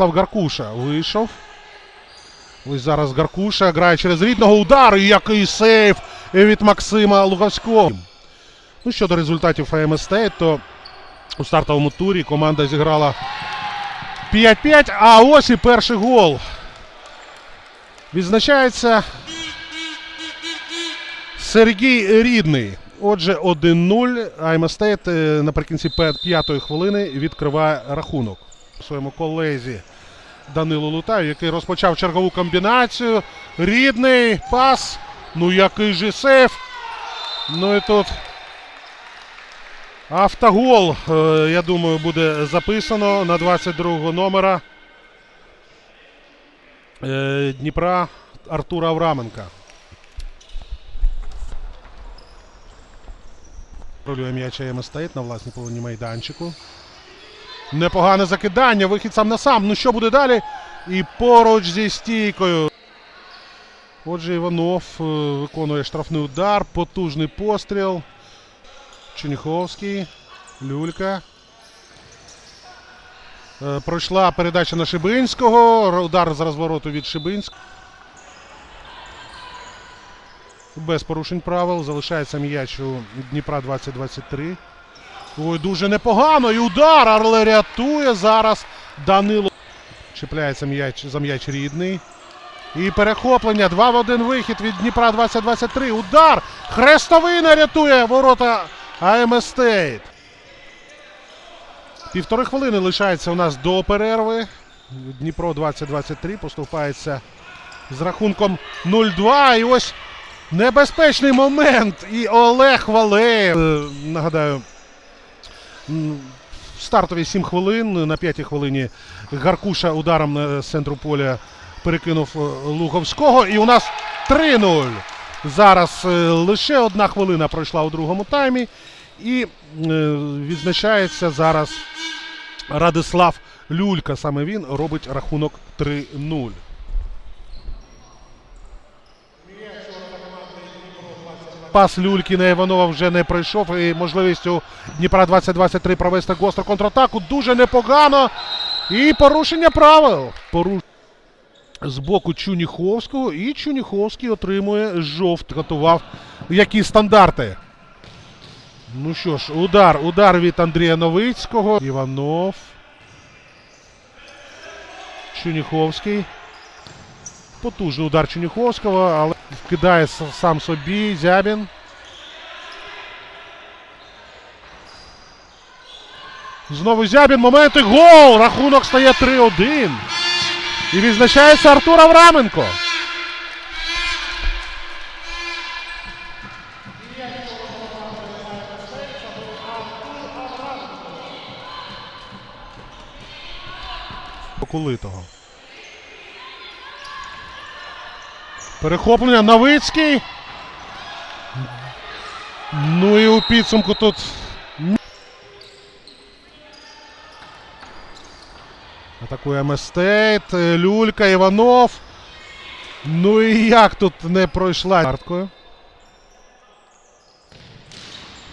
Радислав Гаркуша вийшов. Ось зараз Гаркуша грає через рідного удару. І Який сейф від Максима Луговського. Ну, щодо результатів ФМСТ, то у стартовому турі команда зіграла 5-5, а ось і перший гол. Відзначається Сергій Рідний. Отже, 1-0. Айма Стейт е, наприкінці п'ятої хвилини відкриває рахунок своєму колезі Данилу Лутаю, який розпочав чергову комбінацію. Рідний пас. Ну який же сейф. Ну і тут автогол, е, я думаю, буде записано на 22 номера е, Дніпра Артура Авраменка. Ролює м'яча стоїть на власній половині майданчику. Непогане закидання, вихід сам на сам. Ну що буде далі? І поруч зі стійкою. Отже, Іванов е, виконує штрафний удар, потужний постріл. Черніховський. Люлька. Е, Пройшла передача на Шибинського. Удар з розвороту від Шибинського. Без порушень правил. Залишається м'яч у Дніпра 2023. Ой, дуже непогано. І удар, але рятує зараз Данило. Чіпляється м'яч за м'яч рідний. І перехоплення. 2 в 1 вихід від Дніпра 2023. Удар. Хрестовина рятує ворота Стейт. Півтори хвилини лишається у нас до перерви. Дніпро 2023 поступається з рахунком 0-2. І ось небезпечний момент. І Олег Валеєв. Е, Нагадаю, стартові 7 хвилин. На п'ятій хвилині Гаркуша ударом е, з центру поля перекинув е, Луговського. І у нас 3-0. Зараз е, лише одна хвилина пройшла у другому таймі. І відзначається зараз Радислав Люлька. Саме він робить рахунок 3-0. Пас Люльки на Іванова вже не пройшов. І можливість у Дніпра 2023 провести гостру контратаку. Дуже непогано. І порушення правил. Поруш... З боку Чуніховського. І Чуніховський отримує жовт. Готував які стандарти. Ну що ж, удар, удар від Андрія Новицького. Іванов. Чуніховський. Потужний удар Чуніховського, але вкидає сам собі Зябін. Знову Зябін. Момент і гол! Рахунок стає 3-1. І відзначається Артур Авраменко. Окулитого. Перехоплення Новицький. Ну і у підсумку тут. Атакує Местейт. Люлька, Іванов. Ну і як тут не пройшла карткою.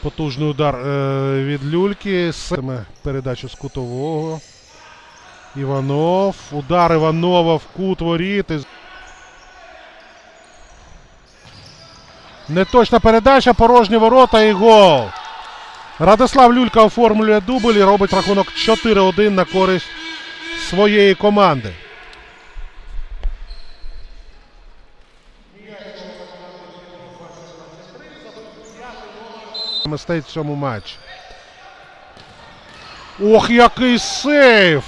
Потужний удар е, від Люльки. Саме передачу з кутового. Іванов. Удар Іванова в кут воріт. Неточна передача, порожні ворота і гол. Радислав Люлька оформлює дубль і робить рахунок 4-1 на користь своєї команди. Стоїть в цьому матчі. Ох, який сейф!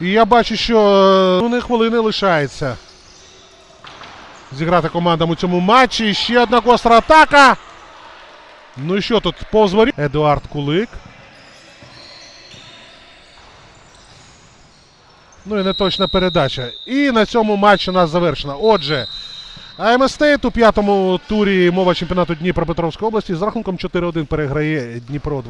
І я бачу, що е, ну, не хвилини лишається зіграти командам у цьому матчі. Ще одна гостра атака. Ну і що тут повз? Едуард Кулик. Ну і неточна передача. І на цьому матч у нас завершено. Отже, АМ Стейт у п'ятому турі мова чемпіонату Дніпропетровської області з рахунком 4-1 переграє Дніпро